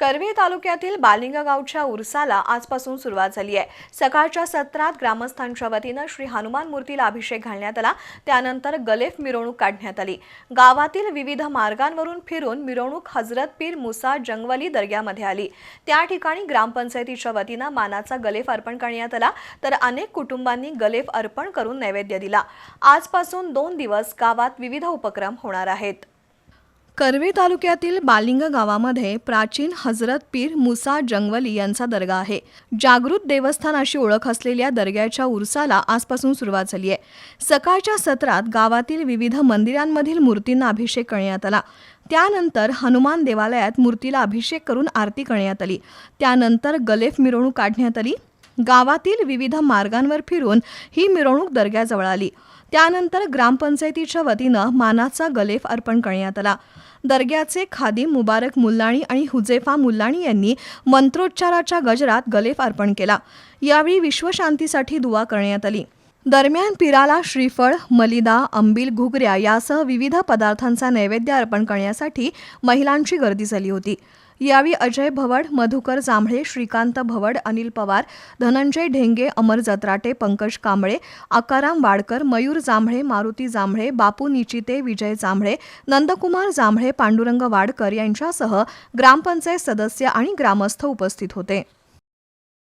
करवी तालुक्यातील बालिंगा गावच्या उरसाला आजपासून सुरुवात झाली आहे. सकाळच्या सत्रात ग्रामस्थांच्या वतीनं श्री हनुमान मूर्तीला अभिषेक घालण्यात आला. त्यानंतर गलेफ मिरवणूक काढण्यात आली. गावातील विविध मार्गांवरून फिरून मिरवणूक हजरत पीर मुसा जंगवली दर्ग्यामध्ये आली. त्या ठिकाणी ग्रामपंचायतीच्या वतीनं मानाचा गलेफ अर्पण करण्यात आला. तर अनेक कुटुंबांनी गलेफ अर्पण करून नैवेद्य दिला. आजपासून दोन दिवस गावात विविध उपक्रम होणार आहेत. कर्वे तालुक्यातील बालिंग गावामध्ये प्राचीन हजरत पीर मुसा जंगवली यांचा दर्गा आहे. जागृत देवस्थान अशी ओळख असलेल्या दर्ग्याच्या उरसाला आजपासून सुरुवात झाली आहे. सकाळच्या सत्रात गावातील विविध मंदिरांमधील मूर्तींना अभिषेक करण्यात आला. त्यानंतर हनुमान देवालयात मूर्तीला अभिषेक करून आरती करण्यात आली. त्यानंतर गलेफ मिरवणूक काढण्यात आली. गावातील विविध मार्गांवर फिरून ही मिरवणूक दर्ग्याजवळ आली. त्यानंतर ग्रामपंचायतीच्या वतीनं मानाचा गलेफ अर्पण करण्यात आला. दर्ग्याचे खादिम मुबारक मुल्लाणी आणि हुजेफा मुल्लाणी यांनी मंत्रोच्चाराच्या गजरात गलेफ अर्पण केला. यावेळी विश्वशांतीसाठी दुवा करण्यात आली. दरम्यान पिराला श्रीफळ मलिदा अंबिल घुगऱ्या यासह विविध पदार्थांचा नैवेद्य अर्पण करण्यासाठी महिलांची गर्दी झाली होती. यावेळी अजय भवड मधुकर जांभळे श्रीकांत भवड अनिल पवार धनंजय ढेंगे अमर जत्राटे पंकज कांबळे आकाराम वाडकर मयूर जांभळे मारुती जांभळे बापू निचिते विजय जांभळे नंदकुमार जांभळे पांडुरंग वाडकर यांच्यासह ग्रामपंचायत सदस्य आणि ग्रामस्थ उपस्थित होते.